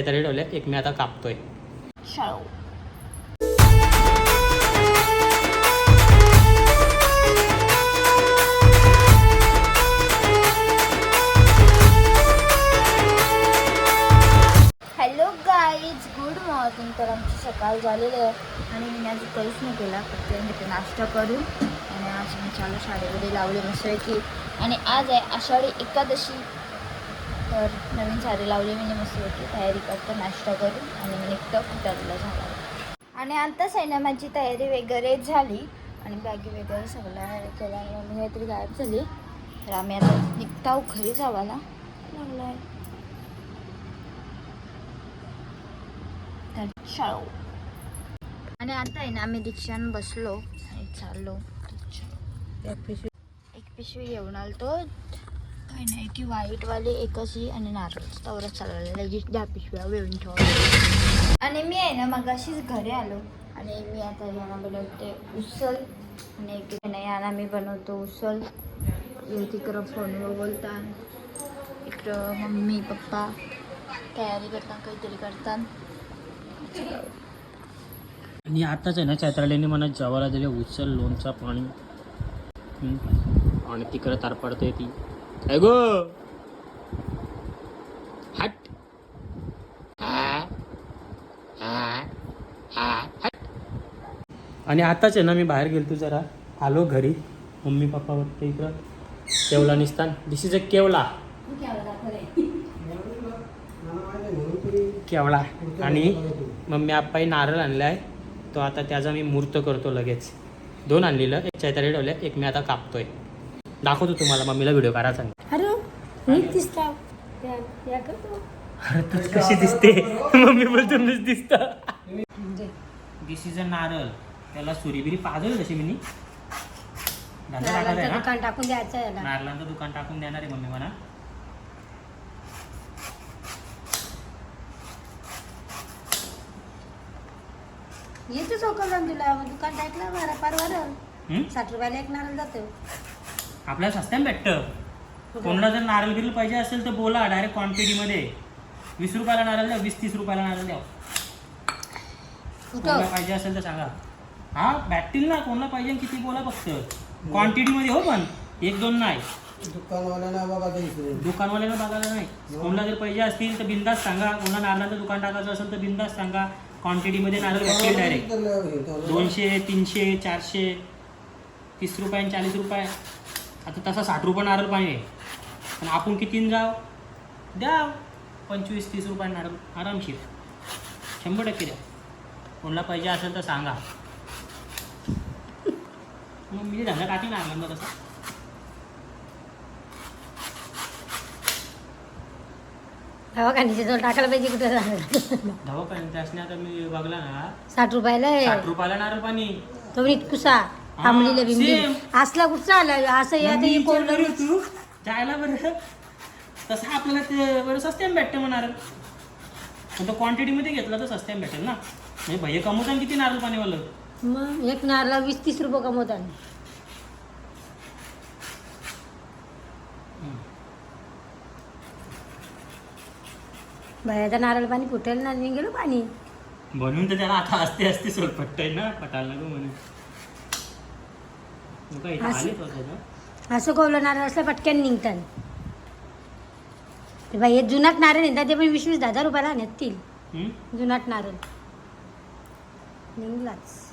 काहीतरी ठेवले एक मी आता कापतोय. हॅलो गाईज गुड मॉर्निंग तर आमची सकाळ झालेली आहे आणि मी आज काहीच नाही केला. फक्त इथे नाश्ता करून आणि आज मी चालू शाळेमध्ये लावले मस्त की आणि आज आहे आषाढी एकादशी. तर नवीन साडी लावली मी मस्तपैकी तयारी करतो नाश्ता करून आणि मी निघतो कुटारला झाला आणि आत्ताच आहे ना माझी तयारी वगैरे झाली आणि बॅगी वगैरे सगळं केला आणि काहीतरी गायब झाली. तर आम्ही आता निघताव घरी जावाला लागलो आहे तर शाळू आणि आता आहे ना आम्ही रिक्षान बसलो आणि चाललो. एक पिशवी घेऊन तो काही नाही की व्हाईटवाली एकशी आणि नारळ तवरच चालवलं लगेच दहा पिशव्या वेळून ठेवा. आणि मी आहे ना मग अशीच घरी आलो. आणि मी आता यांना बनवते उसल आणि एक नाही यांना मी बनवतो उसल तिकडं फोनवर बोलता. इकडं मम्मी पप्पा तयारी करतात काहीतरी करतात आणि आताच आहे ना चैत्रालीने मला जवाला दिले उचल लोणचा पाणी. आणि तिकडं तार पडते ती. काय हट. आणि आताच आहे ना मी बाहेर गेलतो जरा. आलो घरी. मम्मी पप्पा वाटतं इकडं. केवला निस्तान दिस इज अ केवला. केवळा आणि मम्मी आप्पाही नारळ आणलाय. तो आता त्याचा मी मूर्त करतो लगेच. दोन आणलेलं. एक चैतारी ठेवल्या. एक मी आता कापतोय. दाखवतो तुम्हाला मम्मीला व्हिडिओ अरे दिसता. या करतो तूच कशी दिसते? मम्मी बोलतो मीच दिसत. दिस इज अ नारळ. त्याला सुरीबिरी पाजवली तशी मी धंदा टाकायचा आहे ना? दुकान टाकून द्यायचं याला. नारळांचं दुकान टाकून देणार आहे मम्मी मला. येते चौकल तुला. दुकान टाकलं बरं हम्म? साठ रुपयाला एक नारळ जातो आपल्याला स्वस्त्यात भेटतं. कोणाला जर नारळ बिरल पाहिजे असेल तर बोला डायरेक्ट क्वांटिटीमध्ये वीस रुपयाला नारळ द्या वीस तीस रुपयाला नारळ द्या. कोणाला पाहिजे असेल तर सांगा. हा भेटतील ना कोणाला पाहिजे किती बोला फक्त. क्वांटिटीमध्ये हो पण. एक दोन नाही. दुकानवाल्यांना बघायला नाही. कोणाला जर पाहिजे असतील तर बिंदास सांगा. कोणा नारळाचं दुकान टाकायचं असेल तर बिंदास सांगा. क्वांटिटीमध्ये नारळ भेटतील डायरेक्ट दोनशे तीनशे चारशे तीस रुपये आणि चाळीस रुपये. आता तसा साठ रुपये नारळ पाणी आहे पण आपण कितीन जाव? द्या. पंचवीस तीस रुपये नारळ. आरामशीर. शंभर टक्के द्या. कोणाला पाहिजे असेल तर सांगा. मग मी धंदा टाकेन नारळांचा तसा. दवाखान्याच्या जवळ टाकायला पाहिजे कुठं जाणार? दवाखान्यात असणे आता मी बघला ना. साठ रुपयाला आहे. साठ रुपयाला नारळ पाणी. तो कुसा आंबलीला बिंबली. असला कुठचा आला असं या ते विचार कोल्ड करत होतो, जायला बरं. तसं आपल्याला ते बरं स्वस्त्यात भेटतं म्हणणार पण तो क्वांटिटीमध्ये घेतला तर स्वस्त्यात भेटेल ना. म्हणजे भैया कमवता किती नारळ पाणीवालं? मग एक नारळा वीस तीस रुपये कमवतात बायाचा नारळ पाणी फुटेल ना गेलो पाणी. म्हणून तर त्याला आता असते असते सोलपट्ट आहे ना पटायला नको म्हणून असं- कोवलं नारळ असलं पटक्यान निघतात ते बाई हे जुनाट नारळ येतात ते पण वीस वीस दहा रुपयाला नेतील? जुनाट नारळ. निघलाच.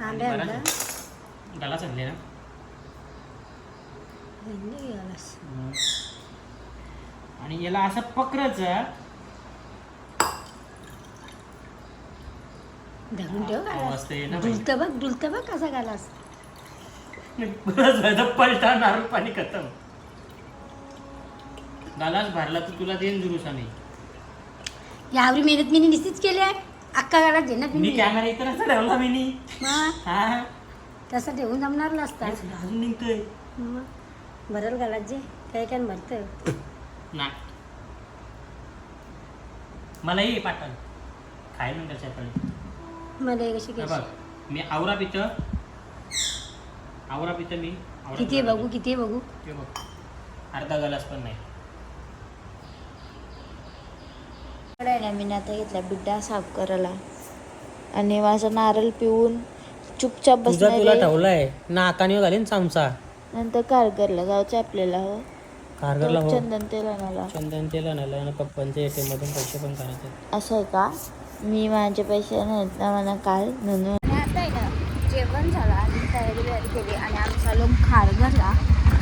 आंबे चालले ना. आणि याला असं पकडायचं धरून ठेव मस्त आहे ना बाई. डुलत बघ डुलत बघ कसा झालं पलटा नारळ पाणी खतम. गालाच भरला तर तुला देईन जुरुसाने यावरी मेहनत मी निश्चित केली आहे. अक्का गाला ना मी कॅमेरा इतर असं ठेवला मी नी. मग? हा. तसं ठेवून जमणार नसता. तेच ना, अजून निघतोय. मग? भरल घालात जे. काय काय भरतं? ना मला ये पाटण खायला म्हणतात चपल मला हे कशी बघ मी आवरा पितं आवरा पितं मी. आवरा किती आहे पितं. बघू किती आहे बघू? हे बघ अर्धा गलास पण नाही. ना मी आता घेतला बिड्डा साफ करायला. आणि माझा नारळ पिऊन चुपचाप तुझा तुला बसणार. ठेवलाय. नाकाने घालीन चमचा नंतर कारगरला जायचं आपल्याला हो. कारगरला हो. चंदन तेल आणायला चंदन तेल आणायला आणि पप्पांच्या एटीएम मधून पैसे पण काढायचे. असं आहे का? मी माझे पैसे नाहीत ना मला काल म्हणून आता आहे ना जेवण झालं आणि तयारी बियारी केली आणि आमचा लोक खारघरला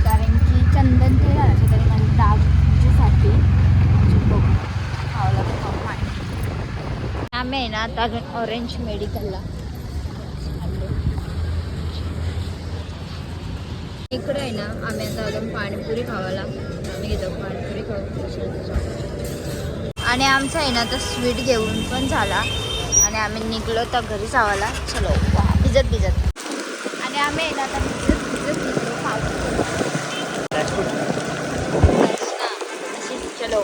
कारण की चंदन ते आणायचं तरी माझ्या डागसाठी बघू खावं लागतं खाऊ आम्ही आहे ना आता अजून ऑरेंज मेडिकलला इकडे आहे ना आम्ही आता अजून पाणीपुरी खावायला. आम्ही घेतो पाणीपुरी खाऊ आणि आमचं आहे ना तर स्वीट घेऊन पण झाला. आणि आम्ही निघलो तर घरी जावाला. चलो भिजत भिजत. आणि आम्ही आहे ना तर भिजत भिजत निघलो पाऊस चलो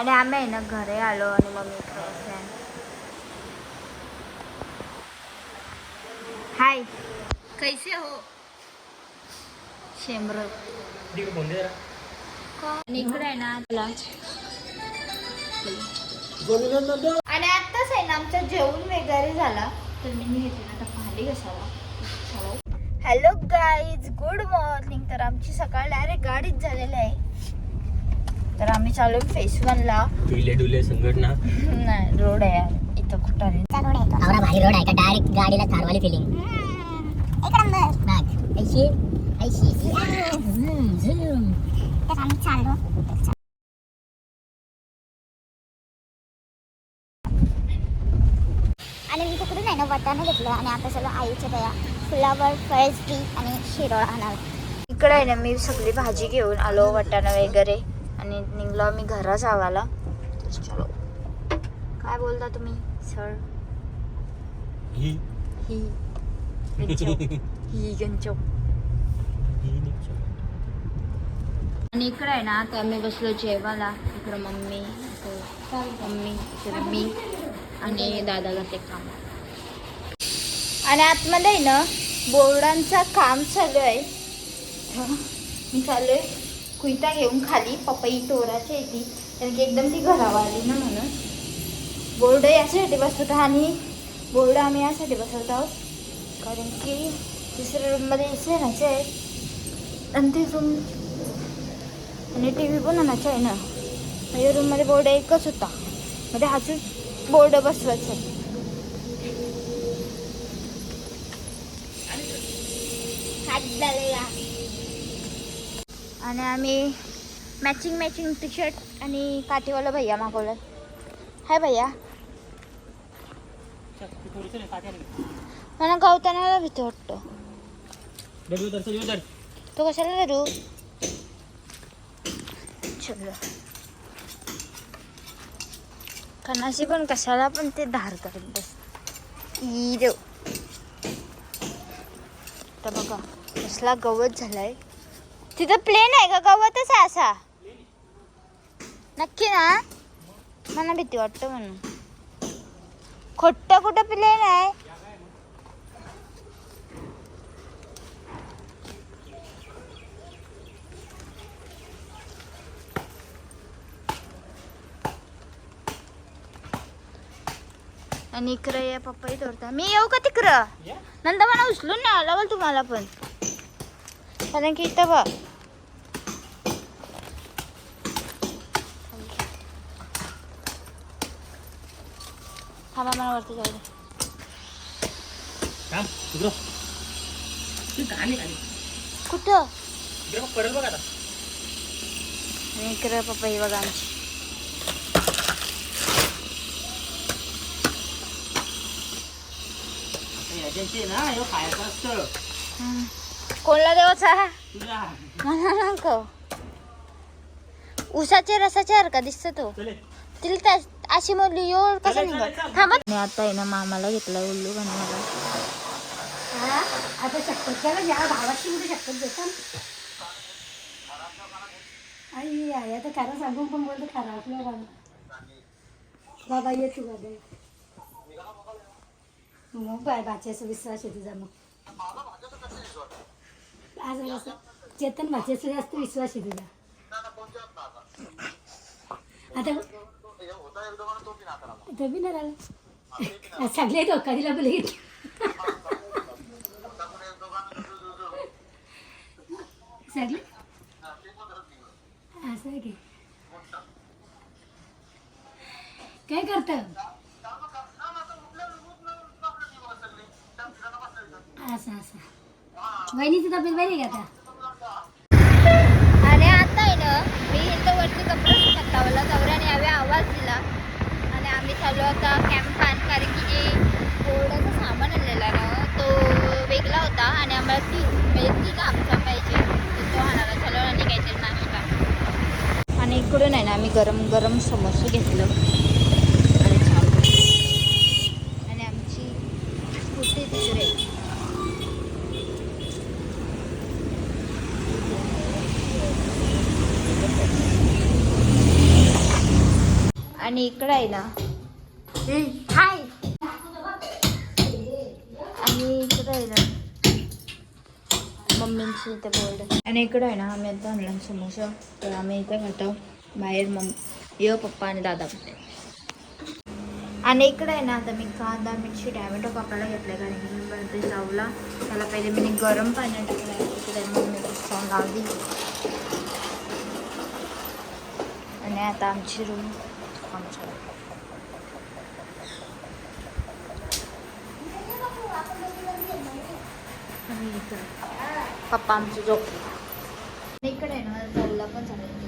आणि आम्ही आहे ना घरी आलो आणि मम्मी फॅन हाय कैसे हो आणि इकडे आहे ना आणि आत्ताच आहे ना आमचं जेवण वगैरे झाला तर मी घेतली ना आता भांडी कशाला हॅलो गाईज गुड मॉर्निंग तर आमची सकाळ डायरेक्ट गाडीच झालेली आहे तर आम्ही चालू फेस वनला डुले डुले संघटना. नाही रोड आहे यार इथं कुठं रे आवरा भारी रोड आहे का डायरेक्ट गाडीला थारवाली फिलिंग एक नंबर. बघ ऐशी ऐशी झूम झूम तर आम्ही चाललो. आणि मी तिकडून आहे ना वाटाणा घेतलं आणि आता चलो आईच्या दया. फुलावर फळसबी आणि शिरोळा आणणार इकडे आहे ना मी सगळी भाजी घेऊन आलो वाटाणा वगैरे. आणि निघलो आम्ही घरा जावाला चलो. काय बोलता तुम्ही सर? ही. ही. ही गंचव. आणि इकडे आहे ना आता आम्ही बसलो जेवायला. इकडं मम्मी मम्मी इकडं मी आणि दादाला ते काम. आणि आतमध्ये आहे ना बोर्डांचा काम चालू आहे. हं, मी चालू आहे. कुयता घेऊन खाली पपई तोराची येते ती कारण की एकदम ती घरावर आली ना म्हणून. बोर्ड यासाठी बसवतो आणि बोर्ड आम्ही यासाठी बसवत आहोत. कारण की तिसऱ्या रूममध्ये एसी आणायचे आहे आणि ते रूम आणि टी व्ही पण आणायचं आहे ना. माझ्या रूममध्ये बोर्ड एकच होता. म्हणजे मध्ये हाच बोर्ड बसवायचं आहे आणि आम्ही मॅचिंग मॅचिंग टी शर्ट आणि काठीवाला भैया मागवलं. हाय भैया. मला गवताना भीती वाटतं. तो कशाला धरू? चलो. कणाशी पण कशाला पण ते धार करत बस. ई देव तर बघा कसला गवत झालाय. तिथं प्लेन आहे का? गवतच आहे असा. नक्की ना? मला भीती वाटतं म्हणून. खोट्ट कुठं प्लेन आहे? आणि इकडे या पप्पाही तोडता मी येऊ का तिकडं? नंतर मला उचलून नाही लागल तुम्हाला पण. कारण की इथं बघ थांबा मला वरती जाऊ दे. कुठं? परत बघ आता. आणि इकडे पप्पा ही बघा आमची. एजन्सी ना हे खायचं असतं. हम्म. कोणला देवाचा तुझा मला नको. उसाच्या रसाच्या सारखा दिसतो तो. चले. तिला त्या अशी म्हणली एवढ कसं निघत. थांबत मी आता आहे ना मामाला घेतलाय उल्लू बनवायला आता शपथ त्याला या भावाची मध्ये शपथ देता आई आई आता खरं सांगून पण बोलतो खरं आपलं बाबा. बाबा ये तू बाबा. मग बाय बाच्याचा विश्वास आहे तुझा मग. आज असं चेतन भाच्याचा जास्त विश्वास आहे तुझा आता तो बी नाही राहिला सगळे? धोका दिला बोले सगळे असं काय करत? असं असं. वहिनीची तब्येत बरी का आता आणि आता आहे ना मी इथं वरती कपडे सुकत लावला दौऱ्याने यावे आवाज दिला. आणि आम्ही चालू आता कॅम्प कारण की जे बोर्डाचं सामान आणलेला ना तो वेगळा होता आणि आम्हाला ती म्हणजे ती आमचा पाहिजे तो आणायला चालू आणि काहीतरी नाश्ता. आणि इकडून आहे ना आम्ही गरम गरम समोसे घेतलं आणि चालू आणि आमची स्कूटी तिकडे आहे. आणि इकडं आहे ना. हाय. आणि इकडं आहे ना. मम्मींची इथं बोर्ड आणि इकडं आहे ना आम्ही आता आणला समोसा. तर आम्ही इथं खातो. बाहेर मम्मी य पप्पा आणि दादा पण आणि इकडे आहे ना आता मी कांदा मिरची टॅमॅटो कापायला घेतलं कारण की मी बनते चावला. त्याला पहिले मी गरम पाण्यात टाकलं इकडे मग मी चावून लावली आणि आता आमची रूम पप्पा आमची झोप. इकडे आहे ना चौला पण झालं